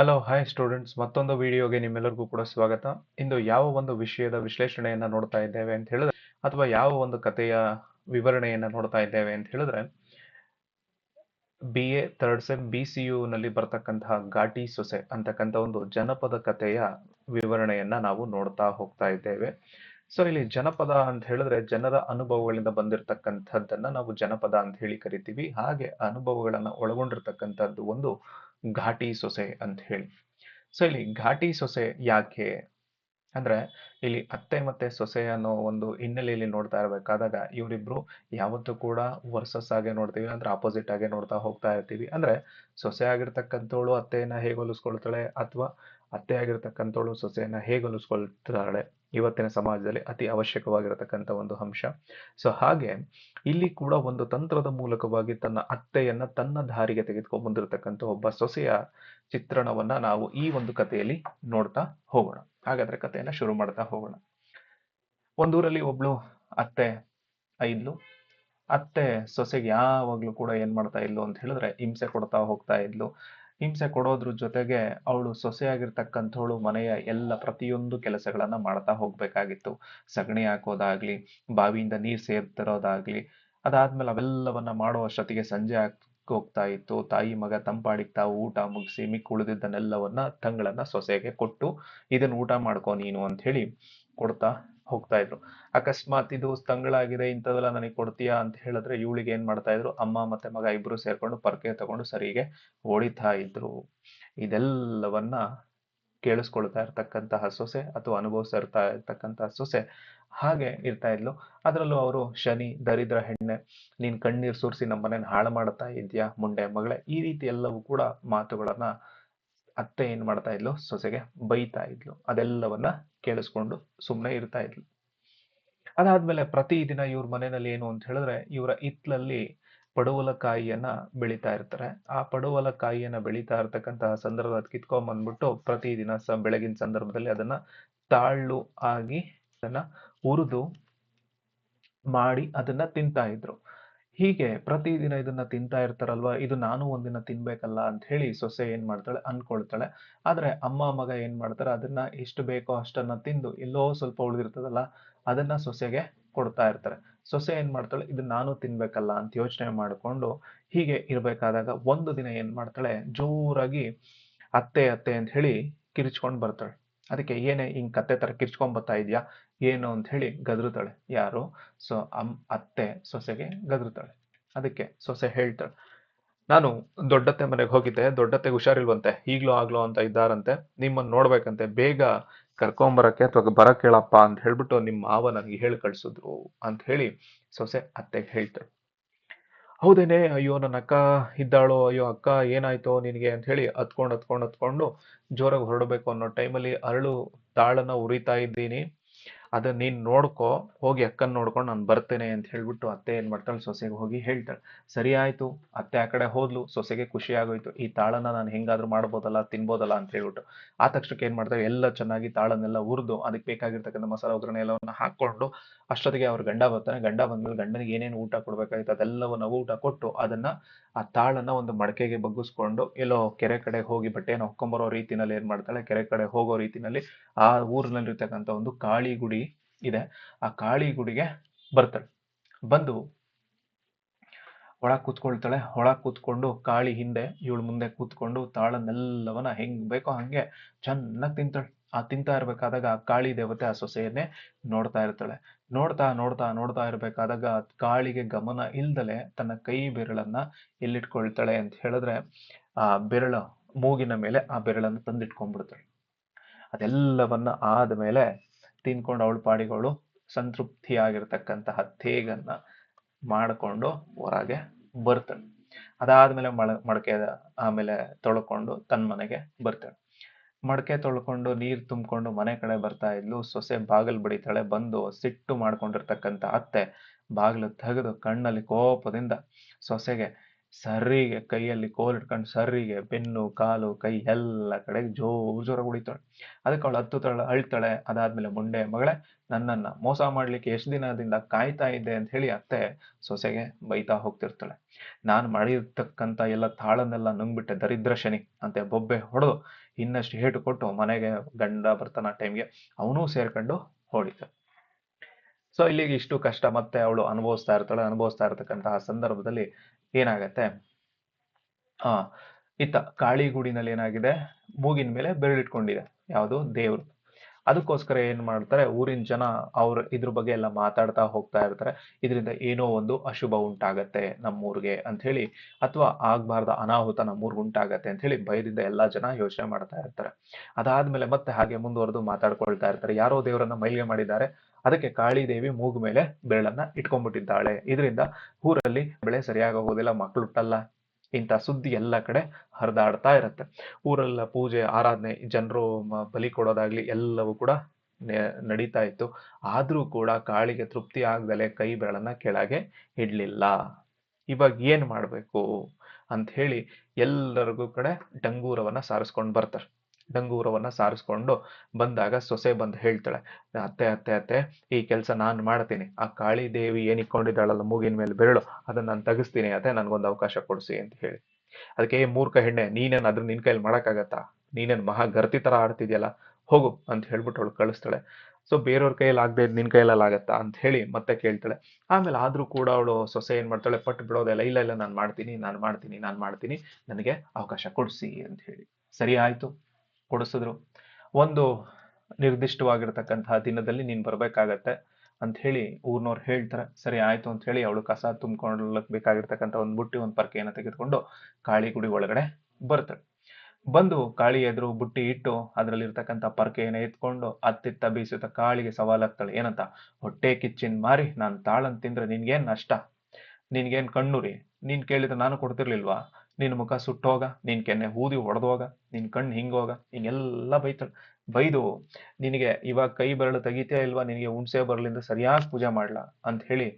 Hello hi students ಮತ್ತೊಂದು ವಿಡಿಯೋಗೆ ನಿಮ್ಮೆಲ್ಲರಿಗೂ ಕೂಡ ಸ್ವಾಗತ. ಇಂದು ಯಾವ ಒಂದು ವಿಷಯದ ವಿಶ್ಲೇಷಣೆಯನ್ನು ನೋಡ್ತಾ ಇದ್ದೇವೆ ಅಂತ ಹೇಳಿದ್ರೆ, ಅಥವಾ ಯಾವ ಒಂದು ಕಥೆಯ ವಿವರಣೆಯನ್ನು ನೋಡ್ತಾ ಇದ್ದೇವೆ ಅಂತ ಹೇಳಿದ್ರೆ B A third sem B C U ನಲ್ಲಿ ಬರ್ತಕ್ಕಂತಹ ಘಾಟಿ ಸೊಸೆ ಅಂತಕ್ಕಂಥ ಒಂದು ಜನಪದ ಕಥೆಯ ವಿವರಣೆಯನ್ನ ನಾವು ನೋಡ್ತಾ ಹೋಗ್ತಾ ಇದ್ದೇವೆ. ಸೊ ಇಲ್ಲಿ ಜನಪದ ಅಂತ ಹೇಳಿದ್ರೆ ಜನರ ಅನುಭವಗಳಿಂದ ಬಂದಿರತಕ್ಕಂಥದ್ದನ್ನ ನಾವು ಜನಪದ ಅಂತ ಹೇಳಿ ಕರಿತೀವಿ. ಹಾಗೆ ಅನುಭವಗಳನ್ನ ಒಳಗೊಂಡಿರ್ತಕ್ಕಂಥದ್ದು ಒಂದು ಘಾಟಿ ಸೊಸೆ ಅಂತ ಹೇಳಿ. ಸೊ ಇಲ್ಲಿ ಘಾಟಿ ಸೊಸೆ ಯಾಕೆ? ಅಂದ್ರೆ ಇಲ್ಲಿ ಅತ್ತೆ ಮತ್ತೆ ಸೊಸೆ ಅನ್ನೋ ಒಂದು ಹಿನ್ನೆಲೆಯಲ್ಲಿ ನೋಡ್ತಾ ಇರಬೇಕಾದಾಗ ಇವರಿಬ್ರು ಯಾವತ್ತೂ ಕೂಡ ವರ್ಸಸ್ ಆಗಿ ನೋಡ್ತೀವಿ, ಅಂದ್ರೆ ಆಪೋಸಿಟ್ ಆಗೇ ನೋಡ್ತಾ ಹೋಗ್ತಾ ಇರ್ತೀವಿ. ಅಂದ್ರೆ ಸೊಸೆ ಆಗಿರ್ತಕ್ಕಂಥವಳು ಅತ್ತೆಯನ್ನ ಹೇಗೆ ಹೊಲಿಸ್ಕೊಳ್ತಾಳೆ ಅಥವಾ ಅತ್ತೆ ಆಗಿರ್ತಕ್ಕಂಥವಳು ಸೊಸೆಯನ್ನ ಹೇಗೆ ಹೊಲಿಸ್ಕೊಳ್ತಾಳೆ? ಇವತ್ತಿನ ಸಮಾಜದಲ್ಲಿ ಅತಿ ಅವಶ್ಯಕವಾಗಿರತಕ್ಕಂಥ ಒಂದು ಅಂಶ. ಸೊ ಹಾಗೆ ಇಲ್ಲಿ ಕೂಡ ಒಂದು ತಂತ್ರದ ಮೂಲಕವಾಗಿ ತನ್ನ ಅತ್ತೆಯನ್ನ ತನ್ನ ದಾರಿಗೆ ತೆಗೆದುಕೊಂಡು ಬಂದಿರತಕ್ಕಂಥ ಒಬ್ಬ ಸೊಸೆಯ ಚಿತ್ರಣವನ್ನ ನಾವು ಈ ಒಂದು ಕಥೆಯಲ್ಲಿ ನೋಡ್ತಾ ಹೋಗೋಣ. ಹಾಗಾದ್ರೆ ಕಥೆಯನ್ನ ಶುರು ಮಾಡ್ತಾ ಹೋಗೋಣ. ಒಂದೂರಲ್ಲಿ ಒಬ್ಳು ಅತ್ತೆ ಐದ್ಲು ಅತ್ತೆ ಸೊಸೆಗೆ ಯಾವಾಗ್ಲೂ ಕೂಡ ಏನ್ ಮಾಡ್ತಾ ಇದ್ಲು ಅಂತ ಹೇಳಿದ್ರೆ ಹಿಂಸೆ ಕೊಡ್ತಾ ಹೋಗ್ತಾ ಇದ್ಲು. ಹಿಂಸೆ ಕೊಡೋದ್ರ ಜೊತೆಗೆ ಅವಳು ಸೊಸೆಯಾಗಿರ್ತಕ್ಕಂಥವಳು ಮನೆಯ ಎಲ್ಲ ಪ್ರತಿಯೊಂದು ಕೆಲಸಗಳನ್ನ ಮಾಡ್ತಾ ಹೋಗ್ಬೇಕಾಗಿತ್ತು. ಸಗಣಿ ಹಾಕೋದಾಗ್ಲಿ, ಬಾವಿಯಿಂದ ನೀರ್ ಸೇರ್ತಿರೋದಾಗ್ಲಿ, ಅದಾದ್ಮೇಲೆ ಅವೆಲ್ಲವನ್ನ ಮಾಡೋ ಅಷ್ಟೊತ್ತಿಗೆ ಸಂಜೆ ಹೋಗ್ತಾ ಇತ್ತು. ತಾಯಿ ಮಗ ತಂಪಾಡಿಕ್ತಾ ಊಟ ಮುಗಿಸಿ ಮಿಕ್ಕ ಉಳಿದಿದ್ದನ್ನೆಲ್ಲವನ್ನ ತಂಗಳನ್ನ ಸೊಸೆಗೆ ಕೊಟ್ಟು ಇದನ್ನ ಊಟ ಮಾಡ್ಕೊ ನೀನು ಅಂತ ಹೇಳಿ ಕೊಡ್ತಾ ಹೋಗ್ತಾ ಇದ್ರು. ಅಕಸ್ಮಾತ್ ಇದು ತಂಗಳಾಗಿದೆ ಇಂಥದೆಲ್ಲ ನನಗೆ ಕೊಡ್ತೀಯಾ ಅಂತ ಹೇಳಿದ್ರೆ ಇವಳಿಗೆ ಏನ್ ಮಾಡ್ತಾ ಇದ್ರು, ಅಮ್ಮ ಮತ್ತೆ ಮಗ ಇಬ್ರು ಸೇರ್ಕೊಂಡು ಪರ್ಕೆ ತಗೊಂಡು ಸರಿಗೆ ಓಡಿತಾ ಇದ್ರು. ಇದೆಲ್ಲವನ್ನ ಕೇಳಿಸ್ಕೊಳ್ತಾ ಇರ್ತಕ್ಕಂತಹ ಸೊಸೆ ಅಥವಾ ಅನುಭವಿಸ್ತಾ ಇರ್ತಾ ಇರ್ತಕ್ಕಂತಹ ಸೊಸೆ ಹಾಗೆ ಇರ್ತಾ ಇದ್ಲು. ಅದರಲ್ಲೂ ಅವರು, ಶನಿ, ದರಿದ್ರ ಹೆಣ್ಣೆ, ನೀನ್ ಕಣ್ಣೀರ್ ಸುರಿಸಿ ನಮ್ಮನೇನ ಹಾಳು ಮಾಡ್ತಾ ಇದ್ಯಾ, ಮುಂಡೆ ಮಗಳೇ? ಈ ರೀತಿ ಎಲ್ಲವೂ ಕೂಡ ಮಾತುಗಳನ್ನ ಅತ್ತೆ ಏನ್ ಮಾಡ್ತಾ ಇದ್ಲು? ಸೊಸೆಗೆ ಬೈತಾ ಇದ್ಲು. ಅದೆಲ್ಲವನ್ನ ಕೇಳಿಸ್ಕೊಂಡು ಸುಮ್ಮನೆ ಇರ್ತಾ ಇದ್ಲು. ಅದಾದ್ಮೇಲೆ ಪ್ರತಿದಿನ ಇವ್ರ ಮನೆಯಲ್ಲಿ ಏನು ಅಂತ ಹೇಳಿದ್ರೆ ಇವರ ಹಿತ್ಲಲ್ಲಿ ಪಡುವಲಕಾಯಿಯನ್ನ ಬೆಳೀತಾ ಇರ್ತಾರೆ. ಆ ಪಡುವಲಕಾಯಿಯನ್ನ ಬೆಳೀತಾ ಇರ್ತಕ್ಕಂತಹ ಸಂದರ್ಭ ಕಿತ್ಕೊಂಡ್ ಬಂದ್ಬಿಟ್ಟು ಪ್ರತಿದಿನ ಸ ಬೆಳಗಿನ ಸಂದರ್ಭದಲ್ಲಿ ಅದನ್ನ ತಾಳ್ಳು ಆಗಿ ಅದನ್ನ ಹುರಿದು ಮಾಡಿ ಅದನ್ನ ತಿಂತಾ ಇದ್ರು. ಹೀಗೆ ಪ್ರತಿದಿನ ಇದನ್ನ ತಿಂತಾ ಇರ್ತಾರಲ್ವಾ, ಇದು ನಾನು ಒಂದಿನ ತಿನ್ಬೇಕಲ್ಲ ಅಂತ ಹೇಳಿ ಸೊಸೆ ಏನ್ ಮಾಡ್ತಾಳೆ ಅನ್ಕೊಳ್ತಾಳೆ. ಆದ್ರೆ ಅಮ್ಮ, ಮಗ ಏನ್ ಮಾಡ್ತಾರೆ, ಅದನ್ನ ಎಷ್ಟು ಬೇಕೋ ಅಷ್ಟನ್ನ ತಿಂದು ಎಲ್ಲೋ ಸ್ವಲ್ಪ ಉಳಿದಿರ್ತದಲ್ಲ, ಅದನ್ನ ಸೊಸೆಗೆ ಕೊಡ್ತಾ ಇರ್ತಾರೆ. ಸೊಸೆ ಏನ್ ಮಾಡ್ತಾಳೆ, ಇದನ್ನ ನಾನು ತಿನ್ಬೇಕಲ್ಲ ಅಂತ ಯೋಚನೆ ಮಾಡ್ಕೊಂಡು ಹೀಗೆ ಇರ್ಬೇಕಾದಾಗ ಒಂದು ದಿನ ಏನ್ ಮಾಡ್ತಾಳೆ, ಜೋರಾಗಿ ಅತ್ತೆ ಅತ್ತೆ ಅಂತ ಹೇಳಿ ಕಿರಿಚ್ಕೊಂಡು ಬರ್ತಾಳೆ. ಅದಕ್ಕೆ, ಏನೇ ಹಿಂಗ್ ಕತ್ತೆ ತರ ಕಿರ್ಚ್ಕೊಂಡ್ ಬರ್ತಾ ಇದ್ಯಾ? ಏನು ಅಂತ ಹೇಳಿ ಗದರುತ್ತಾಳೆ ಯಾರು? ಸೊ, ಅಮ್, ಅತ್ತೆ ಸೊಸೆಗೆ ಗದರುತ್ತಾಳೆ ಅದಕ್ಕೆ ಸೊಸೆ ಹೇಳ್ತಾಳೆ. ನಾನು ದೊಡ್ಡತ್ತೆ ಮನೆಗೆ ಹೋಗಿದ್ದೆ. ದೊಡ್ಡತ್ತೆಗೆ ಹುಷಾರಿಲ್ವಂತೆ. ಈಗ್ಲೂ ಆಗ್ಲೋ ಅಂತ ಇದ್ದಾರಂತೆ. ನಿಮ್ಮನ್ನ ನೋಡ್ಬೇಕಂತೆ. ಬೇಗ ಕರ್ಕೊಂಬರಕ್ಕೆ ಅಥವಾ ಬರಕ್ ಹೇಳಪ್ಪ ಅಂತ ಹೇಳ್ಬಿಟ್ಟು ನಿಮ್ಮ ಮಾವ ನನಗೆ ಹೇಳಿ ಕಳ್ಸಿದ್ರು ಅಂತ ಹೇಳಿ ಸೊಸೆ ಅತ್ತೆಗೆ ಹೇಳ್ತಾಳೆ. ಹೌದೇನೆ? ಅಯ್ಯೋ, ನನ್ನ ಅಕ್ಕ ಇದ್ದಾಳೋ? ಅಯ್ಯೋ, ಅಕ್ಕ ಏನಾಯ್ತೋ ನಿನಗೆ ಅಂತ ಹೇಳಿ ಹತ್ಕೊಂಡು ಹತ್ಕೊಂಡು ಹತ್ಕೊಂಡು ಜೋರಾಗಿ ಹೊರಡಬೇಕು ಅನ್ನೋ ಟೈಮಲ್ಲಿ ಅರಳು ತಾಳನ್ನ ಉರಿತಾ ಇದ್ದೀನಿ. ಅದನ್ನ ನೀನು ನೋಡ್ಕೊ, ಹೋಗಿ ಅಕ್ಕನ ನೋಡ್ಕೊಂಡು ನಾನು ಬರ್ತೇನೆ ಅಂತ ಹೇಳ್ಬಿಟ್ಟು ಅತ್ತೆ ಏನು ಮಾಡ್ತಾಳೆ? ಸೊಸೆಗೆ ಹೋಗಿ ಹೇಳ್ತಾಳೆ. ಸರಿ ಆಯ್ತು, ಅತ್ತೆ ಆ ಕಡೆ ಹೋದ್ಲು, ಸೊಸೆಗೆ ಖುಷಿ ಆಗೋಯ್ತು. ಈ ತಾಳನ್ನ ನಾನು ಹೆಂಗಾದ್ರೂ ಮಾಡ್ಬೋದಲ್ಲ, ತಿನ್ಬೋದಲ್ಲ ಅಂತ ಹೇಳ್ಬಿಟ್ಟು. ಆ ತಕ್ಷಣಕ್ಕೆ ಏನು ಮಾಡ್ತಾರೆ ಎಲ್ಲ ಚೆನ್ನಾಗಿ ತಾಳನ್ನೆಲ್ಲ ಹುರಿದು ಅದಕ್ಕೆ ಬೇಕಾಗಿರ್ತಕ್ಕಂಥ ಮಸಾಲ ಒಗ್ಗರಣೆ ಎಲ್ಲವನ್ನ ಹಾಕ್ಕೊಂಡು, ಅಷ್ಟೊತ್ತಿಗೆ ಅವ್ರ ಗಂಡ ಬರ್ತಾನೆ. ಗಂಡ ಬಂದ್ಮೇಲೆ ಗಂಡನಿಗೆ ಏನೇನು ಊಟ ಕೊಡ್ಬೇಕಾಗಿತ್ತು ಅದೆಲ್ಲವನ್ನ ಊಟ ಕೊಟ್ಟು, ಅದನ್ನ ಆ ತಾಳನ್ನ ಒಂದು ಮಡಕೆಗೆ ಬಗ್ಗಿಸ್ಕೊಂಡು, ಎಲ್ಲೋ ಕೆರೆ ಕಡೆ ಹೋಗಿ ಬಟ್ಟೆಯನ್ನು ಹೊಕ್ಕೊಂಬರೋ ರೀತಿನಲ್ಲಿ ಏನು ಮಾಡ್ತಾಳೆ? ಕೆರೆ ಕಡೆ ಹೋಗೋ ರೀತಿನಲ್ಲಿ ಆ ಊರಿನಲ್ಲಿರ್ತಕ್ಕಂಥ ಒಂದು ಕಾಳಿ ಗುಡಿ ಇದೆ, ಆ ಕಾಳಿ ಗುಡಿಗೆ ಬರ್ತಾಳೆ. ಬಂದು ಒಳಗ್ ಕೂತ್ಕೊಳ್ತಾಳೆ. ಒಳ ಕೂತ್ಕೊಂಡು ಕಾಳಿ ಹಿಂದೆ, ಇವಳು ಮುಂದೆ ಕೂತ್ಕೊಂಡು ತಾಳನ್ನೆಲ್ಲವನ್ನ ಹೆಂಗ್ ಬೇಕೋ ಹಂಗೆ ಚೆನ್ನಾಗಿ ತಿಂತಾಳೆ. ಆ ತಿಂತಾ ಇರ್ಬೇಕಾದಾಗ ಆ ಕಾಳಿ ದೇವತೆ ಆ ಸೊಸೆಯನ್ನೇ ನೋಡ್ತಾ ಇರ್ತಾಳೆ. ನೋಡ್ತಾ ನೋಡ್ತಾ ನೋಡ್ತಾ ಇರ್ಬೇಕಾದಾಗ ಕಾಳಿಗೆ ಗಮನ ಇಲ್ದಲೆ ತನ್ನ ಕೈ ಬೆರಳನ್ನ ಎಲ್ಲಿಟ್ಕೊಳ್ತಾಳೆ ಅಂತ ಹೇಳಿದ್ರೆ ಆ ಬೆರಳ ಮೂಗಿನ ಮೇಲೆ ಆ ಬೆರಳನ್ನ ತಂದಿಟ್ಕೊಂಡ್ಬಿಡ್ತಾಳೆ. ಅದೆಲ್ಲವನ್ನ ಆದ್ಮೇಲೆ ತಿನ್ಕೊಂಡು ಅವಳ ಪಾಡಿಗಳು ಸಂತೃಪ್ತಿಯಾಗಿರ್ತಕ್ಕಂತಹ ತೇಗನ್ನ ಮಾಡಿಕೊಂಡು ಹೊರಗೆ ಬರ್ತಾಳೆ. ಅದಾದ್ಮೇಲೆ ಮಳ, ಮಡಕೆ ಆಮೇಲೆ ತೊಳ್ಕೊಂಡು ತನ್ನ ಮನೆಗೆ ಬರ್ತಾಳೆ. ಮಡಕೆ ತೊಳ್ಕೊಂಡು ನೀರು ತುಂಬಿಕೊಂಡು ಮನೆ ಕಡೆ ಬರ್ತಾ ಇದ್ಲು. ಸೊಸೆ ಬಾಗಿಲು ಬಡಿತಾಳೆ. ಬಂದು ಸಿಟ್ಟು ಮಾಡ್ಕೊಂಡಿರ್ತಕ್ಕಂಥ ಅತ್ತೆ ಬಾಗಿಲು ತೆಗೆದು ಕಣ್ಣಲ್ಲಿ ಕೋಪದಿಂದ ಸೊಸೆಗೆ ಸರಿಗೆ ಕೈಯಲ್ಲಿ ಕೋಲ್ ಇಟ್ಕೊಂಡು ಸರಿಗೆ ಬೆನ್ನು, ಕಾಲು, ಕೈ ಎಲ್ಲ ಕಡೆ ಜೋರು ಜೋರಾಗಿ ಹೊಡಿತಾಳೆ ಅದಕ್ಕೆ ಅವಳು ಹತ್ತುತ್ತಾಳೆ ಅಳ್ತಾಳೆ. ಅದಾದ್ಮೇಲೆ ಮುಂಡೆ, ಮಗಳೇ, ನನ್ನನ್ನ ಮೋಸ ಮಾಡ್ಲಿಕ್ಕೆ ಎಷ್ಟು ದಿನದಿಂದ ಕಾಯ್ತಾ ಇದ್ದೆ ಅಂತ ಹೇಳಿ ಅತ್ತೆ ಸೊಸೆಗೆ ಬೈತಾ ಹೋಗ್ತಿರ್ತಾಳೆ. ನಾನು ಮಾಡಿರ್ತಕ್ಕಂಥ ಎಲ್ಲ ತಾಳನ್ನೆಲ್ಲ ನುಂಗ್ಬಿಟ್ಟೆ ದರಿದ್ರ ಶನಿ ಅಂತೆ ಬೊಬ್ಬೆ ಹೊಡೆದು ಇನ್ನಷ್ಟು ಹೇಟು ಕೊಟ್ಟು ಮನೆಗೆ ಗಂಡ ಬರ್ತಾನ ಟೈಮ್ಗೆ ಅವನೂ ಸೇರ್ಕೊಂಡು ಹೊಡಿತಾಳೆ ಸೊ ಇಲ್ಲಿಗೆ ಇಷ್ಟು ಕಷ್ಟ ಮತ್ತೆ ಅವಳು ಅನುಭವಿಸ್ತಾ ಇರ್ತಾಳೆ, ಅನುಭವಿಸ್ತಾ ಇರತಕ್ಕಂತಹ ಸಂದರ್ಭದಲ್ಲಿ ಏನಾಗತ್ತೆ? ಆ, ಇತ್ತ ಕಾಳಿಗೂಡಿನಲ್ಲಿ ಏನಾಗಿದೆ? ಮೂಗಿನ ಮೇಲೆ ಬೆರಳಿಟ್ಕೊಂಡಿದೆ, ಯಾವುದು? ದೇವ್ರು. ಅದಕ್ಕೋಸ್ಕರ ಏನ್ ಮಾಡ್ತಾರೆ? ಊರಿನ ಜನ ಅವ್ರ ಇದ್ರ ಬಗ್ಗೆ ಎಲ್ಲ ಮಾತಾಡ್ತಾ ಹೋಗ್ತಾ ಇರ್ತಾರೆ. ಇದರಿಂದ ಏನೋ ಒಂದು ಅಶುಭ ಉಂಟಾಗತ್ತೆ ನಮ್ಮೂರಿಗೆ ಅಂತ ಹೇಳಿ ಅಥವಾ ಆಗ್ಬಾರ್ದ ಅನಾಹುತ ನಮ್ಮೂರ್ಗೆ ಉಂಟಾಗತ್ತೆ ಅಂತ ಹೇಳಿ ಭಯದಿಂದ ಎಲ್ಲಾ ಜನ ಯೋಚನೆ ಮಾಡ್ತಾ ಇರ್ತಾರೆ. ಅದಾದ್ಮೇಲೆ ಮತ್ತೆ ಹಾಗೆ ಮುಂದುವರೆದು ಮಾತಾಡ್ಕೊಳ್ತಾ ಇರ್ತಾರೆ. ಯಾರೋ ದೇವರನ್ನ ಮೈಲಿಗೆ ಮಾಡಿದ್ದಾರೆ. ಅದಕ್ಕೆ ಕಾಳಿದೇವಿ ಮೂಗು ಮೇಲೆ ಬೆರಳನ್ನ ಇಟ್ಕೊಂಡ್ಬಿಟ್ಟಿದ್ದಾಳೆ. ಇದರಿಂದ ಊರಲ್ಲಿ ಬೆಳೆ ಸರಿಯಾಗಿ ಹೋಗೋದಿಲ್ಲ ಮಕ್ಕಳು ಹುಟ್ಟಲ್ಲ, ಇಂಥ ಸುದ್ದಿ ಎಲ್ಲ ಕಡೆ ಹರಿದಾಡ್ತಾ ಇರುತ್ತೆ. ಊರೆಲ್ಲ ಪೂಜೆ, ಆರಾಧನೆ, ಜನರು ಬಲಿ ಕೊಡೋದಾಗ್ಲಿ ಎಲ್ಲವೂ ಕೂಡ ನಡೀತಾ ಇತ್ತು. ಆದ್ರೂ ಕೂಡ ಕಾಳಿಗೆ ತೃಪ್ತಿ ಆಗದಲೆ ಕೈ ಬೆರಳನ್ನ ಕೆಳಗೆ ಇಡ್ಲಿಲ್ಲ. ಇವಾಗ ಏನ್ ಮಾಡ್ಬೇಕು? ಅಂತ ಹೇಳಿ ಎಲ್ಲರಿಗೂ ಕಡೆ ಡಂಗೂರವನ್ನ ಸಾರಿಸ್ಕೊಂಡು ಬರ್ತಾರೆ. ಡಂಗೂರವನ್ನ ಸಾರಿಸ್ಕೊಂಡು ಬಂದಾಗ ಸೊಸೆ ಬಂದು ಹೇಳ್ತಾಳೆ, ಅತ್ತೆ ಅತ್ತೆ ಅತ್ತೆ, ಈ ಕೆಲಸ ನಾನು ಮಾಡ್ತೀನಿ. ಆ ಕಾಳಿ ದೇವಿ ಏನ್ ಇಟ್ಕೊಂಡಿದ್ದಾಳಲ್ಲ ಮೂಗಿನ ಮೇಲೆ ಬೆರಳು, ಅದನ್ನ ನಾನು ತೆಗಿಸ್ತೀನಿ, ಅತ್ತೆ, ನನ್ಗೊಂದು ಅವಕಾಶ ಕೊಡಿಸಿ ಅಂತ ಹೇಳಿ. ಅದಕ್ಕೆ, "ಏ ಮೂರ್ಖ ಹೆಣ್ಣೆ, ನೀನೇನು ಅದ್ರ ನಿನ್ ಕೈಲಿ ಮಾಡೋಕ್ಕಾಗತ್ತಾ? ನೀನೇನ್ ಮಹಾ ಗರ್ತಿ ತರ ಆಡ್ತಿದ್ಯಲ್ಲ? ಹೋಗು ಅಂತ ಹೇಳ್ಬಿಟ್ಟು ಅವಳು ಕಳಿಸ್ತಾಳೆ. ಸೊ, ಬೇರೆಯವ್ರ ಕೈಯಲ್ಲಿ ಆಗದೆ ನಿನ್ ಕೈಯಲ್ಲಿ ಆಗತ್ತಾ? ಅಂತ ಹೇಳಿ ಮತ್ತೆ ಕೇಳ್ತಾಳೆ. ಆಮೇಲೆ ಆದ್ರೂ ಕೂಡ ಅವಳು ಸೊಸೆ ಏನ್ ಮಾಡ್ತಾಳೆ ಪಟ್ಟು ಬಿಡೋದೆಲ್ಲ ಇಲ್ಲ ಇಲ್ಲ, ನಾನು ಮಾಡ್ತೀನಿ ನಾನು ಮಾಡ್ತೀನಿ ನಾನು ಮಾಡ್ತೀನಿ, ನನಗೆ ಅವಕಾಶ ಕೊಡಿಸಿ ಅಂತ ಹೇಳಿ. ಸರಿ ಆಯ್ತು. ಕೊಡಿಸಿದ್ರು. ಒಂದು ನಿರ್ದಿಷ್ಟವಾಗಿರ್ತಕ್ಕಂತಹ ದಿನದಲ್ಲಿ ನೀನು ಬರಬೇಕಾಗತ್ತೆ ಅಂತ ಹೇಳಿ ಊರ್ನವ್ರು ಹೇಳ್ತಾರೆ. ಸರಿ, ಆಯ್ತು ಅಂತ ಹೇಳಿ ಅವಳು ಕಸ ತುಂಬ್ಕೊಳ್ಳಕ್ ಬೇಕಾಗಿರ್ತಕ್ಕಂಥ ಒಂದು ಬುಟ್ಟಿ, ಒಂದು ಪರ್ಕೆಯನ್ನು ತೆಗೆದುಕೊಂಡು ಕಾಳಿ ಗುಡಿ ಒಳಗಡೆ ಬರ್ತಾಳೆ ಬಂದು ಕಾಳಿ ಎದುರು, ಬುಟ್ಟಿ ಇಟ್ಟು ಅದರಲ್ಲಿರ್ತಕ್ಕಂಥ ಪರ್ಕೆಯನ್ನು ಎತ್ಕೊಂಡು ಅತ್ತಿತ್ತ ಬೀಸುತ್ತ ಕಾಳಿಗೆ ಸವಾಲಾಗ್ತಾಳೆ, ಏನಂತ? ಹೊಟ್ಟೆ ಕಿಚ್ಚಿನ ಮಾರಿ, ನಾನು ತಾಳನ್ ತಿಂದ್ರೆ ನಿನ್ಗೇನು ನಷ್ಟ? ನಿನ್ಗೇನ್ ಕಣ್ಣುರಿ? ನೀನ್ ಕೇಳಿದ್ರೆ ನಾನು ಕೊಡ್ತಿರ್ಲಿಲ್ವಾ? ನಿನ್ ಮುಖ ಸುಟ್ಟೋಗ ನಿನ್ನ ಕೆನ್ನೆ ಊದಿ ಹೊಡೆದೋಗ ನಿನ್ನ ಕಣ್ಣು ಹಿಂಗೋಗ, ಹಿಂಗೆಲ್ಲ ಬೈತಾಳೆ. ಬೈದು, ನಿನಗೆ ಇವಾಗ ಕೈ ಬೆರಳು ತೆಗಿತೇ ಇಲ್ವಾ, ನಿನಗೆ ಹುಣ್ಸೆ ಬರಲಿಂದ ಸರಿಯಾಗಿ ಪೂಜೆ ಮಾಡ್ಲಾ ಅಂತ ಹೇಳಿ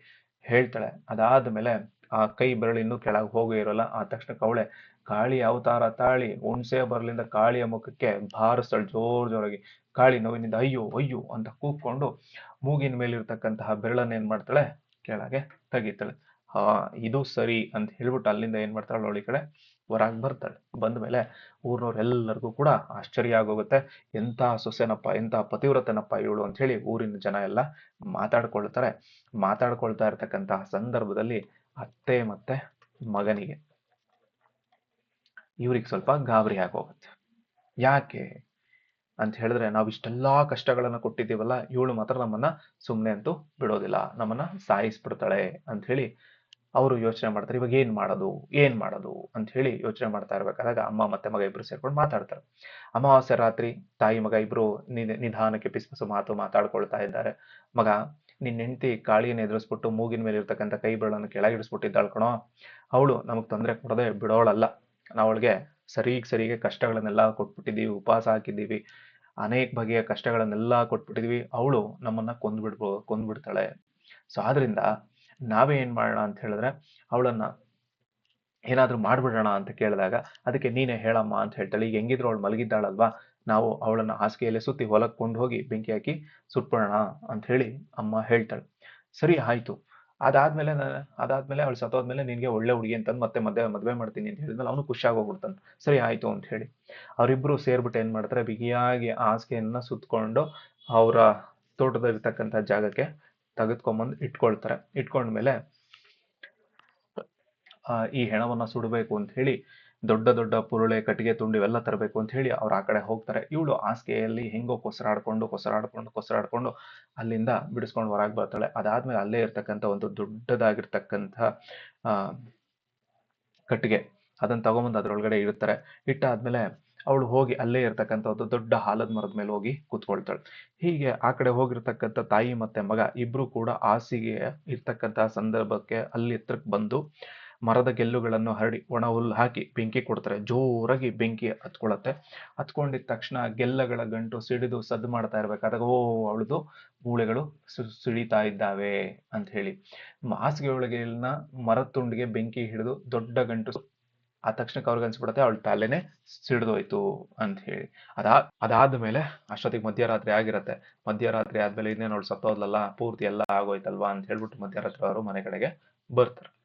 ಹೇಳ್ತಾಳೆ. ಅದಾದ ಮೇಲೆ ಆ ಕೈ ಬೆರಳು ಇನ್ನೂ ಕೆಳಗೆ ಹೋಗೋ ಇರೋಲ್ಲ. ಆ ತಕ್ಷಣ ಕವಳೆ, ಕಾಳಿ ಅವತಾರ, ತಾಳಿ, ಹುಣ್ಸೆ ಬರಲಿಂದ ಕಾಳಿಯ ಮುಖಕ್ಕೆ ಬಾರಿಸ್ತಾಳೆ ಜೋರ್ ಜೋರಾಗಿ. ಕಾಳಿ ನೋವಿನಿಂದ ಅಯ್ಯೋ ಅಯ್ಯೋ ಅಂತ ಕೂಗ್ಕೊಂಡು ಮೂಗಿನ ಮೇಲಿರ್ತಕ್ಕಂತಹ ಬೆರಳನ್ನ ಏನ್ ಮಾಡ್ತಾಳೆ? ಕೆಳಗೆ ತೆಗಿತಾಳೆ. ಇದು ಸರಿ ಅಂತ ಹೇಳ್ಬಿಟ್ಟು ಅಲ್ಲಿಂದ ಏನ್ ಮಾಡ್ತಾಳೆ ಅವಳಿ ಕಡೆ ಹೊರಗ್ ಬರ್ತಾಳೆ. ಬಂದ ಮೇಲೆ ಊರಿನವ್ರೆಲ್ಲರಿಗೂ ಕೂಡ ಆಶ್ಚರ್ಯ ಆಗೋಗುತ್ತೆ. ಎಂತ ಸೊಸೆನಪ್ಪ ಎಂತ ಪತಿವ್ರತನಪ್ಪ ಇವಳು ಅಂತ ಹೇಳಿ ಊರಿನ ಜನ ಎಲ್ಲ ಮಾತಾಡ್ಕೊಳ್ತಾರೆ. ಮಾತಾಡ್ಕೊಳ್ತಾ ಇರ್ತಕ್ಕಂತಹ ಸಂದರ್ಭದಲ್ಲಿ ಅತ್ತೆ ಮತ್ತೆ ಮಗನಿಗೆ ಇವ್ರಿಗೆ ಸ್ವಲ್ಪ ಗಾಬರಿ ಆಗೋಗುತ್ತೆ. ಯಾಕೆ ಅಂತ ಹೇಳಿದ್ರೆ ನಾವು ಇಷ್ಟೆಲ್ಲಾ ಕಷ್ಟಗಳನ್ನ ಕೊಟ್ಟಿದ್ದೀವಲ್ಲ, ಇವಳು ಮಾತ್ರ ನಮ್ಮನ್ನ ಸುಮ್ಮನೆ ಅಂತೂ ಬಿಡೋದಿಲ್ಲ, ನಮ್ಮನ್ನ ಸಾಯಿಸ್ಬಿಡ್ತಾಳೆ ಅಂತ ಹೇಳಿ ಅವರು ಯೋಚನೆ ಮಾಡ್ತಾರೆ, ಇವಾಗ ಏನ್ ಮಾಡೋದು ಏನ್ ಮಾಡೋದು ಅಂತ ಹೇಳಿ ಯೋಚನೆ ಮಾಡ್ತಾ ಇರ್ಬೇಕಾದಾಗ ಅಮ್ಮ ಮತ್ತೆ ಮಗ ಇಬ್ರು ಸೇರ್ಕೊಂಡು ಮಾತಾಡ್ತಾರೆ. ಅಮಾವಾಸ್ಯ ರಾತ್ರಿ ತಾಯಿ ಮಗ ಇಬ್ರು ನಿಧ- ನಿಧಾನಕ್ಕೆ ಪಿಸ್ಪಸು ಮಾತು ಮಾತಾಡ್ಕೊಳ್ತಾ ಇದ್ದಾರೆ. ಮಗ ನಿನ್ನ ಹೆಂಡತಿ ಕಾಳಿಯನ್ನು ಎದುರಿಸ್ಬಿಟ್ಟು ಮೂಗಿನ ಮೇಲೆ ಇರ್ತಕ್ಕಂಥ ಕೈ ಬೆರಳನ್ನು ಕೆಳಗಿಡಿಸ್ಬಿಟ್ಟಿದ್ದಾಳ್ ಕಣೋ. ಅವಳು ನಮಗೆ ತೊಂದರೆ ಕೊಡದೆ ಬಿಡೋಳಲ್ಲ. ನಾವು ಅವಳಿಗೆ ಸರಿಗೆ ಸರಿಗೆ ಕಷ್ಟಗಳನ್ನೆಲ್ಲ ಕೊಟ್ಬಿಟ್ಟಿದ್ದೀವಿ, ಉಪವಾಸ ಹಾಕಿದ್ದೀವಿ. ಅನೇಕ ಬಗೆಯ ಕಷ್ಟಗಳನ್ನೆಲ್ಲ ಕೊಟ್ಬಿಟ್ಟಿದೀವಿ ಅವಳು ನಮ್ಮನ್ನ ಕೊಂದ್ಬಿಡ್ಬೋ, ಕೊಂದ್ಬಿಡ್ತಾಳೆ. ಸೊ ಆದ್ರಿಂದ ನಾವೇ ಏನು ಮಾಡೋಣ ಅಂತ ಹೇಳಿದ್ರೆ, ಅವಳನ್ನು ಏನಾದ್ರೂ ಮಾಡಿಬಿಡೋಣ ಅಂತ ಕೇಳಿದಾಗ, ಅದಕ್ಕೆ ನೀನೇ ಹೇಳಮ್ಮ ಅಂತ ಹೇಳ್ತಾಳೆ. ಈಗ ಹೆಂಗಿದ್ರು ಅವಳು ಮಲಗಿದ್ದಾಳಲ್ವಾ? ನಾವು ಅವಳನ್ನು ಹಾಸಿಗೆಯಲ್ಲಿ ಸುತ್ತಿ ಹೊಲಕ್ಕೆ ಕೊಂಡು ಹೋಗಿ ಬೆಂಕಿ ಹಾಕಿ ಸುಟ್ಬಿಡೋಣ ಅಂತ ಹೇಳಿ ಅಮ್ಮ ಹೇಳ್ತಾಳೆ. ಸರಿ, ಆಯ್ತು. ಅದಾದ್ಮೇಲೆ ನಾನು ಅದಾದ್ಮೇಲೆ ಅವಳು ಸತ್ತೋದ್ಮೇಲೆ ನಿನಗೆ ಒಳ್ಳೆ ಹುಡುಗಿ ಅಂತಂದು ಮತ್ತೆ ಮದ್ವೆ, ಮದುವೆ ಮಾಡ್ತೀನಿ ಅಂತ ಹೇಳಿದ್ಮೇಲೆ ಅವನು ಖುಷಿಯಾಗಿ ಹೋಗ್ಬಿಡ್ತಾನೆ ಸರಿ, ಆಯ್ತು ಅಂತ ಹೇಳಿ. ಅವರಿಬ್ಬರು ಸೇರ್ಬಿಟ್ಟು ಏನು ಮಾಡ್ತಾರೆ, ಬಿಗಿಯಾಗಿ ಹಾಸಿಗೆಯನ್ನು ಸುತ್ತಕೊಂಡು ಅವರ ತೋಟದಲ್ಲಿರ್ತಕ್ಕಂಥ ಜಾಗಕ್ಕೆ ತೆಗೆದ್ಕೊಂಬಂದು ಇಟ್ಕೊಳ್ತಾರೆ. ಇಟ್ಕೊಂಡ್ಮೇಲೆ ಈ ಹೆಣವನ್ನ ಸುಡಬೇಕು ಅಂತ ಹೇಳಿ, ದೊಡ್ಡ ದೊಡ್ಡ ಪುರುಳೆ, ಕಟ್ಟಿಗೆ ತುಂಡು ಇವೆಲ್ಲ ತರಬೇಕು ಅಂತ ಹೇಳಿ ಅವ್ರು ಆ ಕಡೆ ಹೋಗ್ತಾರೆ. ಇವಳು ಹಾಸಿಗೆಯಲ್ಲಿ ಹೆಂಗೋ ಕೊಸರಾಡ್ಕೊಂಡು ಕೊಸರಾಡ್ಕೊಂಡು ಕೊಸರಾಡ್ಕೊಂಡು ಅಲ್ಲಿಂದ ಬಿಡಿಸ್ಕೊಂಡು ಹೊರಗೆ ಬರ್ತಾಳೆ. ಅದಾದ್ಮೇಲೆ ಅಲ್ಲೇ ಇರ್ತಕ್ಕಂಥ ಒಂದು ದೊಡ್ಡದಾಗಿರ್ತಕ್ಕಂಥ ಕಟ್ಟಿಗೆ. ಅದನ್ನ ತಗೊಂಬಂದು ಅದ್ರೊಳಗಡೆ ಇಡ್ತಾರೆ. ಇಟ್ಟಾದ್ಮೇಲೆ ಅವಳು ಹೋಗಿ ಅಲ್ಲೇ ಇರ್ತಕ್ಕಂಥ ಒಂದು ದೊಡ್ಡ ಹಾಲದ ಮರದ ಮೇಲೆ ಹೋಗಿ ಕೂತ್ಕೊಳ್ತಾಳೆ. ಹೀಗೆ ಆ ಕಡೆ ಹೋಗಿರ್ತಕ್ಕಂಥ ತಾಯಿ ಮತ್ತೆ ಮಗ ಇಬ್ರು ಕೂಡ ಹಾಸಿಗೆ ಇರ್ತಕ್ಕಂತಹ ಸಂದರ್ಭಕ್ಕೆ ಅಲ್ಲಿ ಹತ್ರಕ್ಕೆ ಬಂದು ಮರದ ಗೆಲ್ಲುಗಳನ್ನು ಹರಡಿ ಒಣ ಹುಲ್ಲು ಹಾಕಿ ಬೆಂಕಿ ಕೊಡ್ತಾರೆ. ಜೋರಾಗಿ ಬೆಂಕಿ ಹತ್ಕೊಳತ್ತೆ. ಹತ್ಕೊಂಡಿದ ತಕ್ಷಣ ಗೆಲ್ಲಗಳ ಗಂಟು ಸಿಡಿದು ಸದ್ದು ಮಾಡ್ತಾ ಇರ್ಬೇಕಾದಾಗ, ಓ, ಅವಳದು ಮೂಳೆಗಳು ಸಿಡಿತಾ ಇದ್ದಾವೆ ಅಂತ ಹೇಳಿ ಹಾಸಿಗೆ ಒಳಗೆನ ಮರದ ತುಂಡಿಗೆ ಬೆಂಕಿ ಹಿಡಿದು ದೊಡ್ಡ ಗಂಟು ಆ ತಕ್ಷಣಕ್ಕೆ ಅವ್ರಿಗೆ ಅನ್ಸ್ಬಿಡುತ್ತೆ, ಅವಳ ತಲೆನೇ ಸಿಡಿದೋಯ್ತು ಅಂತ ಹೇಳಿ. ಅದಾ ಅದಾದ್ಮೇಲೆ ಅಷ್ಟೊತ್ತಿಗೆ ಮಧ್ಯರಾತ್ರಿ ಆಗಿರತ್ತೆ. ಮಧ್ಯರಾತ್ರಿ ಆದ್ಮೇಲೆ ಇನ್ನೇನು ಅವಳು ಸತ್ತೋದ್ಲಲ್ಲ, ಪೂರ್ತಿ ಎಲ್ಲ ಆಗೋಯ್ತಲ್ವಾ ಅಂತ ಹೇಳ್ಬಿಟ್ಟು ಮಧ್ಯರಾತ್ರಿ ಅವರು ಮನೆ ಕಡೆಗೆ ಬರ್ತಾರೆ.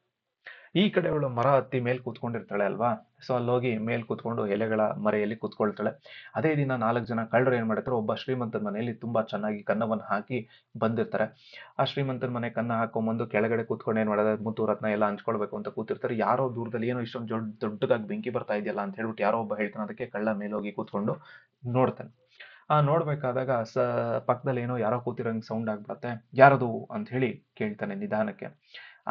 ಈ ಕಡೆ ಅವಳು ಮರ ಹತ್ತಿ ಮೇಲೆ ಕೂತ್ಕೊಂಡಿರ್ತಾಳೆ ಅಲ್ವಾ? ಸೊ ಅಲ್ಲಿ ಹೋಗಿ ಮೇಲ್ ಕೂತ್ಕೊಂಡು ಎಲೆಗಳ ಮರೆಯಲ್ಲಿ ಕೂತ್ಕೊಳ್ತಾಳೆ. ಅದೇ ದಿನ ನಾಲ್ಕು ಜನ ಕಳ್ಳರು ಏನ್ ಮಾಡ್ತಾರೆ? ಒಬ್ಬ ಶ್ರೀಮಂತನ ಮನೆಯಲ್ಲಿ ತುಂಬಾ ಚೆನ್ನಾಗಿ ಕನ್ನವನ್ನು ಹಾಕಿ ಬಂದಿರ್ತಾರೆ. ಆ ಶ್ರೀಮಂತನ ಮನೆ ಕನ್ನ ಹಾಕೊಂಬಂದು ಕೆಳಗಡೆ ಕೂತ್ಕೊಂಡು ಏನ್ ಮಾಡೋದು? ಮುತ್ತು ರತ್ನ ಎಲ್ಲ ಹಂಚ್ಕೊಳ್ಬೇಕು ಅಂತ ಕೂತಿರ್ತಾರೆ. ಯಾರೋ ದೂರದಲ್ಲಿ ಏನೋ ಇಷ್ಟೊಂದು ದೊಡ್ಡ ದೊಡ್ಡದಾಗಿ ಬೆಂಕಿ ಬರ್ತಾ ಇದೆಯಲ್ಲ ಅಂತ ಹೇಳ್ಬಿಟ್ಟು ಯಾರೋ ಒಬ್ಬ ಹೇಳ್ತಾನೆ. ಅದಕ್ಕೆ ಕಳ್ಳ ಮೇಲೋಗಿ ಕೂತ್ಕೊಂಡು ನೋಡ್ತಾನೆ. ಆ ನೋಡ್ಬೇಕಾದಾಗ ಸ, ಪಕ್ಕದಲ್ಲಿ ಏನೋ ಯಾರೋ ಕೂತಿರೋಂಗೆ ಸೌಂಡ್ ಆಗ್ಬಿಡತ್ತೆ. ಯಾರದು ಅಂತ ಹೇಳಿ ಕೇಳ್ತಾನೆ ನಿಧಾನಕ್ಕೆ.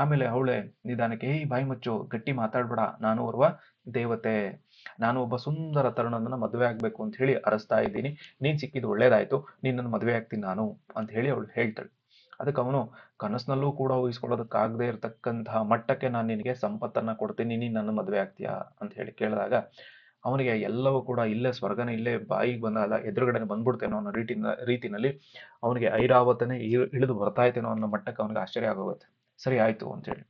ಆಮೇಲೆ ಅವಳೆ ನಿಧಾನಕ್ಕೆ, ಏಯ್ ಬಾಯಿ ಮುಚ್ಚು, ಗಟ್ಟಿ ಮಾತಾಡ್ಬೇಡ, ನಾನು ಓರ್ವ ದೇವತೆ. ನಾನು ಒಬ್ಬ ಸುಂದರ ತರುಣನನ್ನ ಮದುವೆ ಆಗ್ಬೇಕು ಅಂತ ಹೇಳಿ ಅರಸ್ತಾ ಇದ್ದೀನಿ. ನೀನ್ ಸಿಕ್ಕಿದ್ದು ಒಳ್ಳೇದಾಯ್ತು, ನಿನ್ನನ್ನು ಮದುವೆ ಆಗ್ತೀನಿ ನಾನು ಅಂತ ಹೇಳಿ ಅವಳು ಹೇಳ್ತಾಳೆ. ಅದಕ್ಕೆ ಅವನು ಕನಸಿನಲ್ಲೂ ಕೂಡ ಊಹಿಸ್ಕೊಳ್ಳೋದಕ್ಕಾಗದೇ ಇರತಕ್ಕಂತಹ ಮಟ್ಟಕ್ಕೆ ನಾನು ನಿನಗೆ ಸಂಪತ್ತನ್ನ ಕೊಡ್ತೀನಿ, ನೀನು ನನ್ನ ಮದುವೆ ಆಗ್ತೀಯಾ ಅಂತ ಹೇಳಿ ಕೇಳಿದಾಗ, ಅವನಿಗೆ ಎಲ್ಲವೂ ಕೂಡ ಇಲ್ಲೇ, ಸ್ವರ್ಗನ ಇಲ್ಲೇ, ಬಾಯಿಗೆ ಬಂದಾಗ ಎದುರುಗಡೆ ಬಂದ್ಬಿಡ್ತೇನೋ ಅನ್ನೋ ರೀತಿನ, ರೀತಿನಲ್ಲಿ ಅವನಿಗೆ ಐರಾವತನೇ ಇಳಿದು ಬರ್ತಾ ಇತ್ತೇನೋ ಅನ್ನೋ ಮಟ್ಟಕ್ಕೆ ಅವನಿಗೆ ಆಶ್ಚರ್ಯ ಆಗೋಗುತ್ತೆ. ಸರಿ ಆಯ್ತು ಅಂತೇಳಿ.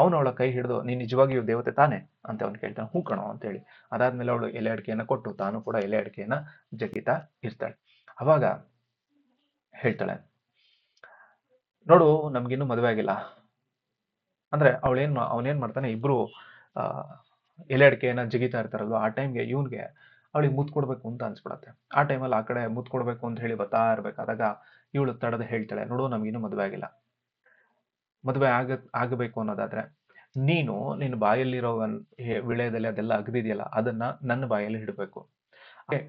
ಅವನು ಅವಳ ಕೈ ಹಿಡಿದು, ನೀನು ನಿಜವಾಗಿಯೂ ದೇವತೆ ತಾನೆ? ಅಂತ ಅವನು ಕೇಳ್ತಾನೆ. ಹೂ ಕಣೋ ಅಂತೇಳಿ. ಅದಾದ್ಮೇಲೆ ಅವಳು ಎಲೆ ಅಡಿಕೆಯನ್ನ ಕೊಟ್ಟು, ತಾನು ಕೂಡ ಎಲೆ ಅಡಿಕೆಯನ್ನ ಜಗಿತಾ ಇರ್ತಾಳೆ. ಅವಾಗ ಹೇಳ್ತಾಳೆ, ನೋಡು, ನಮ್ಗಿನ್ನೂ ಮದುವೆ ಆಗಿಲ್ಲ. ಅಂದ್ರೆ ಅವಳೇನ್ ಅವನೇನ್ ಮಾಡ್ತಾನೆ, ಇಬ್ರು ಎಲೆ ಅಡಿಕೆಯನ್ನ ಜಗಿತಾ ಇರ್ತಾರಲ್ವ, ಆ ಟೈಮ್ಗೆ ಇವನ್ಗೆ ಅವಳಿಗೆ ಮುತ್ ಕೊಡ್ಬೇಕು ಅಂತ ಅನ್ಸ್ಬಿಡತ್ತೆ. ಆ ಟೈಮಲ್ಲಿ ಆ ಕಡೆ ಮುತ್ ಕೊಡ್ಬೇಕು ಅಂತ ಹೇಳಿ ಬರ್ತಾ ಇರ್ಬೇಕಾದಾಗ, ಇವಳು ತಡದ ಹೇಳ್ತಾಳೆ, ನೋಡು, ನಮ್ಗಿನ್ನೂ ಮದುವೆ ಆಗಿಲ್ಲ. ಮದುವೆ ಆಗ ಆಗಬೇಕು ಅನ್ನೋದಾದ್ರೆ, ನೀನು ನಿನ್ನ ಬಾಯಲ್ಲಿರೋ ವಿಳಯದಲ್ಲಿ ಅದೆಲ್ಲ ಅಗದಿದೆಯಲ್ಲ, ಅದನ್ನ ನನ್ನ ಬಾಯಲ್ಲಿ ಇಡಬೇಕು.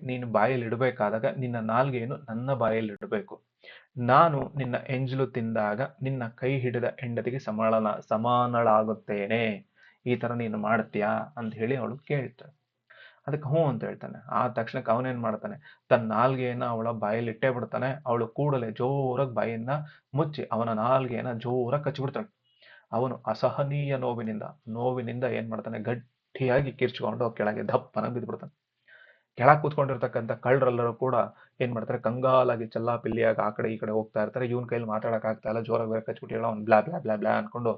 ನೀನು ಬಾಯಲ್ಲಿ ಇಡಬೇಕಾದಾಗ ನಿನ್ನ ನಾಲ್ಗೆಯನ್ನು ನನ್ನ ಬಾಯಲ್ಲಿ ಇಡಬೇಕು. ನಾನು ನಿನ್ನ ಎಂಜಲು ತಿಂದಾಗ ನಿನ್ನ ಕೈ ಹಿಡಿದ ಹೆಂಡತಿಗೆ ಸಮಾನ ಸಮಾನಳಾಗುತ್ತೇನೆ. ಈ ತರ ನೀನು ಮಾಡ್ತೀಯಾ? ಅಂತ ಹೇಳಿ ಅವಳು ಕೇಳ್ತಾಳೆ. ಅದಕ್ಕೆ ಹ್ಞೂ ಅಂತ ಹೇಳ್ತಾನೆ. ಆ ತಕ್ಷಣಕ್ಕೆ ಅವನೇನು ಮಾಡ್ತಾನೆ, ತನ್ನ ನಾಲ್ಗೆಯನ್ನ ಅವಳ ಬಾಯಲ್ಲಿಟ್ಟೇ ಬಿಡ್ತಾನೆ. ಅವಳು ಕೂಡಲೇ ಜೋರಾಗಿ ಬಾಯಿಯನ್ನ ಮುಚ್ಚಿ ಅವನ ನಾಲ್ಗೆಯನ್ನ ಜೋರಾಗಿ ಕಚ್ಚಿಬಿಡ್ತಾಳೆ. ಅವನು ಅಸಹನೀಯ ನೋವಿನಿಂದ ನೋವಿನಿಂದ ಏನ್ ಮಾಡ್ತಾನೆ, ಗಟ್ಟಿಯಾಗಿ ಕಿರ್ಚ್ಕೊಂಡು ಕೆಳಗೆ ದಪ್ಪನ ಬಿದ್ದ್ಬಿಡ್ತಾನೆ ಕೆಳಗೆ ಕೂತ್ಕೊಂಡಿರ್ತಕ್ಕಂಥ ಕಳ್ಳರೆಲ್ಲರೂ ಕೂಡ ಏನ್ ಮಾಡ್ತಾರೆ, ಕಂಗಾಲಾಗಿ ಚಲ್ಲಾಪಿಲ್ಲಿಯಾಗಿ ಆ ಕಡೆ ಈ ಕಡೆ ಹೋಗ್ತಾ ಇರ್ತಾರೆ. ಇವನ್ ಕೈಲಿ ಮಾತಾಡಕ್ ಆಗ್ತಾ ಇಲ್ಲ, ಜೋರಾಗಿ ಬೇರೆ ಕಚ್ಬಿಟ್ಟು ಹೇಳೋ ಅವ್ನು ಬ್ಲಾ ಬ್ಲಾ ಬ್ಲಾ ಬ್ಲಾ ಅನ್ಕೊಂಡು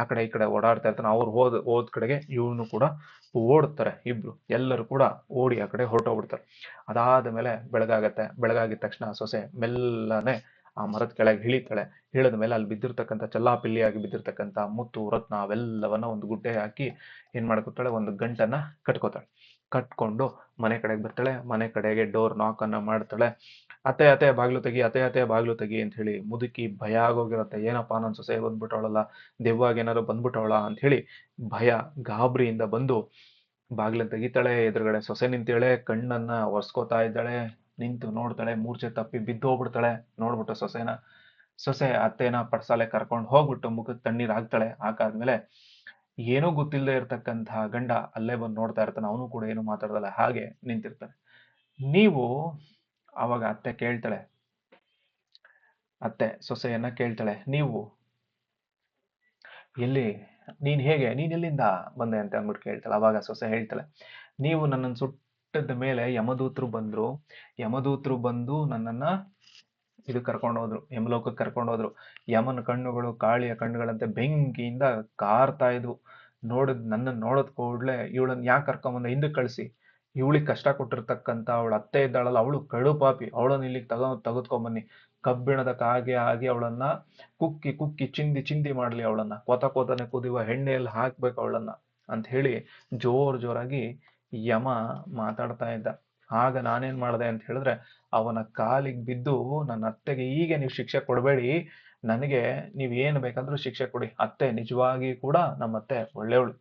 ಆ ಕಡೆ ಈ ಕಡೆ ಓಡಾಡ್ತಾ ಇರ್ತಾನೆ, ಅವ್ರು ಹೋದ್, ಹೋದ ಕಡೆಗೆ ಇವನು ಕೂಡ ಓಡ್ತಾರೆ, ಇಬ್ರು, ಎಲ್ಲರೂ ಕೂಡ ಓಡಿ ಆ ಕಡೆ ಹೊರಟೋಗ್ಬಿಡ್ತಾರೆ. ಅದಾದ ಮೇಲೆ ಬೆಳಗಾಗತ್ತೆ, ಬೆಳಗಾಗಿದ ತಕ್ಷಣ ಸೊಸೆ ಮೆಲ್ಲನೆ ಆ ಮರದ ಕೆಳಗೆ ಇಳಿತಾಳೆ ಇಳಿದ ಮೇಲೆ ಅಲ್ಲಿ ಬಿದ್ದಿರ್ತಕ್ಕಂಥ ಚಲ್ಲಾಪಿಲ್ಲಿಯಾಗಿ ಬಿದ್ದಿರ್ತಕ್ಕಂಥ ಮುತ್ತು, ರತ್ನ ಅವೆಲ್ಲವನ್ನ ಒಂದು ಗುಡ್ಡೆ ಹಾಕಿ ಏನ್ ಮಾಡ್ಕೊತಾಳೆ, ಒಂದು ಗಂಟನ್ನ ಕಟ್ಕೋತಾಳೆ. ಕಟ್ಕೊಂಡು ಮನೆ ಕಡೆಗೆ ಬರ್ತಾಳೆ, ಮನೆ ಕಡೆಗೆ ಡೋರ್ ನಾಕ್ ಅನ್ನ ಮಾಡ್ತಾಳೆ. ಅತ್ತೆ ಅತ್ತೆ, ಬಾಗಿಲು ತೆಗಿ, ಅತ್ತೆ ಅತ್ತೆ, ಬಾಗಿಲು ತೆಗಿ ಅಂತ ಹೇಳಿ ಮುದುಕಿ ಭಯ ಆಗೋಗಿರತ್ತೆ. ಏನಪ್ಪಾ ನನ್ ಸೊಸೆ ಬಂದ್ಬಿಟ್ಟವಳಲ್ಲ, ದೆವ್ವಾಗ ಏನಾದ್ರು ಬಂದ್ಬಿಟ್ಟವಳ ಅಂತ ಹೇಳಿ ಭಯ ಗಾಬರಿಯಿಂದ ಬಂದು ಬಾಗಿಲನ್ನು ತೆಗಿತಾಳೆ, ಎದುರುಗಡೆ ಸೊಸೆ ನಿಂತೇಳೆ, ಕಣ್ಣನ್ನ ಒರ್ಸ್ಕೋತಾ ಇದ್ದಾಳೆ, ನಿಂತು ನೋಡ್ತಾಳೆ, ಮೂರ್ಛೆ ತಪ್ಪಿ ಬಿದ್ದು ಹೋಗ್ಬಿಡ್ತಾಳೆ ನೋಡ್ಬಿಟ್ಟು ಸೊಸೆನ. ಸೊಸೆ ಅತ್ತೆನ ಪಡ್ಸಾಲೆ ಕರ್ಕೊಂಡು ಹೋಗ್ಬಿಟ್ಟು ಮುಖಕ್ಕೆ ತಣ್ಣೀರ್ ಹಾಕ್ತಾಳೆ. ಹಾಕಾದ್ಮೇಲೆ ಏನೂ ಗೊತ್ತಿಲ್ಲದೆ ಇರ್ತಕ್ಕಂತಹ ಗಂಡ ಅಲ್ಲೇ ಬಂದು ನೋಡ್ತಾ ಇರ್ತಾನೆ. ಅವನು ಕೂಡ ಏನು ಮಾತಾಡ್ದಲ್ಲ, ಹಾಗೆ ನಿಂತಿರ್ತಾನೆ. ನೀವು ಅವಾಗ ಅತ್ತೆ ಕೇಳ್ತಾಳೆ. ಅತ್ತೆ ಸೊಸೆಯನ್ನ ಕೇಳ್ತಾಳೆ, ನೀವು ಎಲ್ಲಿ, ನೀನ್ ಹೇಗೆ, ನೀನ್ ಎಲ್ಲಿಂದ ಬಂದೆ? ಅಂತ ಅಂದ್ಬಿಟ್ಟು ಕೇಳ್ತಾಳೆ. ಅವಾಗ ಸೊಸೆ ಹೇಳ್ತಾಳೆ, ನೀವು ನನ್ನನ್ನು ಸುಟ್ಟದ ಮೇಲೆ ಯಮದೂತರು ಬಂದ್ರು, ಯಮದೂತರು ಬಂದು ನನ್ನನ್ನ ಇದು ಕರ್ಕೊಂಡು ಹೋದ್ರು, ಯಮಲೋಕಕ್ಕೆ ಕರ್ಕೊಂಡು ಹೋದ್ರು. ಯಮನ ಕಣ್ಣುಗಳು, ಕಾಳಿಯ ಕಣ್ಣುಗಳಂತೆ ಬೆಂಕಿಯಿಂದ ಕಾರ್ತಾ ಇದ್ವು. ನೋಡಿದ್ ನನ್ನ ನೋಡದ್ ಕೂಡ್ಲೆ ಇವಳನ್ನ ಯಾಕೆ ಕರ್ಕೊಂಬಂದ? ಹಿಂದಕ್ಕೆ ಕಳಿಸಿ. ಇವಳಿಗೆ ಕಷ್ಟ ಕೊಟ್ಟಿರ್ತಕ್ಕಂಥ ಅವಳ ಅತ್ತೆ ಇದ್ದಾಳಲ್ಲ, ಅವಳು ಕಡು ಪಾಪಿ. ಅವಳನ್ನ ಇಲ್ಲಿಗೆ ತಗೋ ತೆಗೆದ್ಕೊಂಬನ್ನಿ ಕಬ್ಬಿಣದ ಕಾಗೆ ಆಗಿ ಅವಳನ್ನ ಕುಕ್ಕಿ ಕುಕ್ಕಿ, ಚಿಂದಿ ಚಿಂದಿ ಮಾಡ್ಲಿ ಅವಳನ್ನ. ಕೊತ ಕೊತನೆ ಕುದಿಯುವ ಎಣ್ಣೆಯಲ್ಲಿ ಹಾಕ್ಬೇಕು ಅವಳನ್ನ ಅಂತ ಹೇಳಿ ಜೋರ್ ಜೋರಾಗಿ ಯಮ ಮಾತಾಡ್ತಾ ಇದ್ದ. ಆಗ ನಾನೇನ್ ಮಾಡಿದೆ ಅಂತ ಹೇಳಿದ್ರೆ, ಅವನ ಕಾಲಿಗೆ ಬಿದ್ದು ನನ್ನ ಅತ್ತೆಗೆ, ಈಗ ನೀವು ಶಿಕ್ಷೆ ಕೊಡಬೇಡಿ. ನನಗೆ ನೀವ್ ಏನ್ ಬೇಕಂದ್ರೂ ಶಿಕ್ಷೆ ಕೊಡಿ. ಅತ್ತೆ ನಿಜವಾಗಿ ಕೂಡ ನಮ್ಮ ಅತ್ತೆ ಒಳ್ಳೆಯವಳು.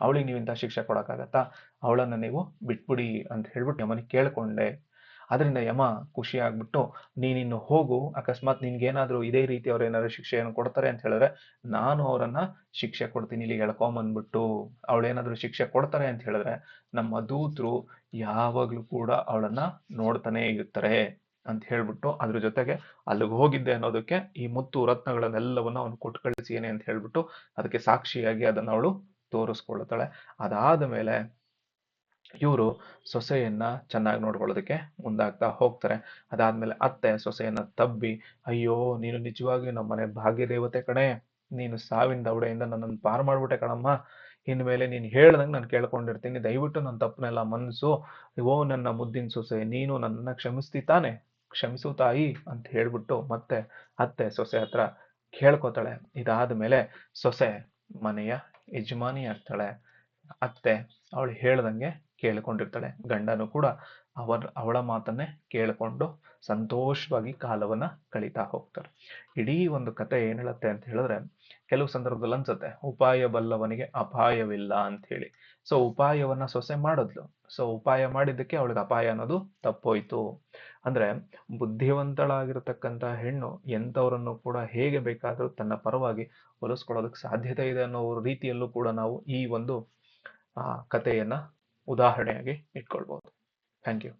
ಅವಳಿಗೆ ನೀವು ಇಂಥ ಶಿಕ್ಷೆ ಕೊಡಕ್ಕಾಗತ್ತಾ? ಅವಳನ್ನ ನೀವು ಬಿಟ್ಬಿಡಿ ಅಂತ ಹೇಳ್ಬಿಟ್ಟು ಯಮನಿಗೆ ಕೇಳಿಕೊಂಡೆ. ಅದರಿಂದ ಯಮ ಖುಷಿ ಆಗ್ಬಿಟ್ಟು ನೀನಿನ್ನು ಹೋಗು, ಅಕಸ್ಮಾತ್ ನಿನ್ಗೇನಾದ್ರೂ ಇದೇ ರೀತಿ ಅವ್ರು ಏನಾದ್ರು ಶಿಕ್ಷೆಯನ್ನು ಕೊಡ್ತಾರೆ ಅಂತ ಹೇಳಿದ್ರೆ, ನಾನು ಅವರನ್ನ ಶಿಕ್ಷೆ ಕೊಡ್ತೀನಿ, ಇಲ್ಲಿಗೆ ಎಳ್ಕೊಂಬಂದ್ಬಿಟ್ಟು. ಅವಳೇನಾದ್ರೂ ಶಿಕ್ಷೆ ಕೊಡ್ತಾರೆ ಅಂತ ಹೇಳಿದ್ರೆ, ನಮ್ಮ ದೂತರು ಯಾವಾಗ್ಲೂ ಕೂಡ ಅವಳನ್ನ ನೋಡ್ತಾನೆ ಇರ್ತಾರೆ ಅಂತ ಹೇಳ್ಬಿಟ್ಟು ಅದ್ರ ಜೊತೆಗೆ ಅಲ್ಲಿಗೆ ಹೋಗಿದ್ದೆ ಅನ್ನೋದಕ್ಕೆ ಈ ಮುತ್ತು ರತ್ನಗಳನ್ನೆಲ್ಲವನ್ನ ಅವನು ಕೊಟ್ಟು ಕಳಿಸಿಯೇನೆ ಅಂತ ಹೇಳ್ಬಿಟ್ಟು ಅದಕ್ಕೆ ಸಾಕ್ಷಿಯಾಗಿ ಅದನ್ನ ಅವಳು ತೋರಿಸ್ಕೊಳ್ತಾಳೆ. ಅದಾದ ಮೇಲೆ ಇವರು ಸೊಸೆಯನ್ನ ಚೆನ್ನಾಗಿ ನೋಡ್ಕೊಳ್ಳೋದಕ್ಕೆ ಮುಂದಾಗ್ತಾ ಹೋಗ್ತಾರೆ. ಅದಾದ್ಮೇಲೆ ಅತ್ತೆ ಸೊಸೆಯನ್ನ ತಬ್ಬಿ, ಅಯ್ಯೋ, ನೀನು ನಿಜವಾಗಿಯೂ ನಮ್ಮ ಮನೆ ಭಾಗ್ಯ ದೇವತೆ ಕಣೆ. ನೀನು ಸಾವಿನ ದೌಡೆಯಿಂದ ನನ್ನನ್ನು ಪಾರು ಮಾಡ್ಬಿಟ್ಟೆ ಕಣಮ್ಮ. ಇನ್ಮೇಲೆ ನೀನು ಹೇಳ್ದಂಗೆ ನಾನು ಕೇಳ್ಕೊಂಡಿರ್ತೀನಿ. ದಯವಿಟ್ಟು ನನ್ನ ತಪ್ಪನೆಲ್ಲ ಮನ್ಸು. ಓ, ನನ್ನ ಮುದ್ದಿನ ಸೊಸೆ, ನೀನು ನನ್ನನ್ನು ಕ್ಷಮಿಸ್ತಿ ತಾನೆ. ಕ್ಷಮಿಸು ತಾಯಿ ಅಂತ ಹೇಳ್ಬಿಟ್ಟು ಮತ್ತೆ ಅತ್ತೆ ಸೊಸೆ ಹತ್ರ ಕೇಳ್ಕೊತಾಳೆ. ಇದಾದ ಮೇಲೆ ಸೊಸೆ ಮನೆಯ ಯಜಮಾನಿ ಆಗ್ತಾಳೆ ಅತ್ತೆ, ಅವಳು ಹೇಳ್ದಂಗೆ ಕೇಳ್ಕೊಂಡಿರ್ತಾಳೆ. ಗಂಡನು ಕೂಡ ಅವರ, ಅವಳ ಮಾತನ್ನೇ ಕೇಳಿಕೊಂಡು ಸಂತೋಷವಾಗಿ ಕಾಲವನ್ನ ಕಳೀತಾ ಹೋಗ್ತಾರೆ. ಇಡೀ ಒಂದು ಕತೆ ಏನ್ ಹೇಳುತ್ತೆ ಅಂತ ಹೇಳಿದ್ರೆ, ಕೆಲವು ಸಂದರ್ಭದಲ್ಲಿ ಅನ್ಸುತ್ತೆ, ಉಪಾಯ ಬಲ್ಲವನಿಗೆ ಅಪಾಯವಿಲ್ಲ ಅಂತ ಹೇಳಿ. ಸೊ ಉಪಾಯವನ್ನ ಸೊಸೆ ಮಾಡಿದ್ಲು. ಸೊ ಉಪಾಯ ಮಾಡಿದ್ದಕ್ಕೆ ಅವಳಿಗೆ ಅಪಾಯ ಅನ್ನೋದು ತಪ್ಪೋಯ್ತು. ಅಂದ್ರೆ ಬುದ್ಧಿವಂತಳಾಗಿರತಕ್ಕಂತ ಹೆಣ್ಣು ಎಂಥವರನ್ನು ಕೂಡ ಹೇಗೆ ಬೇಕಾದರೂ ತನ್ನ ಪರವಾಗಿ ಹೊಲಿಸ್ಕೊಳ್ಳೋದಕ್ಕೆ ಸಾಧ್ಯತೆ ಇದೆ ಅನ್ನೋ ರೀತಿಯಲ್ಲೂ ಕೂಡ ನಾವು ಈ ಒಂದು, ಆ, ಕಥೆಯನ್ನ ಉದಾಹರಣೆಯಾಗಿ ಇಟ್ಕೊಳ್ಬೋದು. Thank you.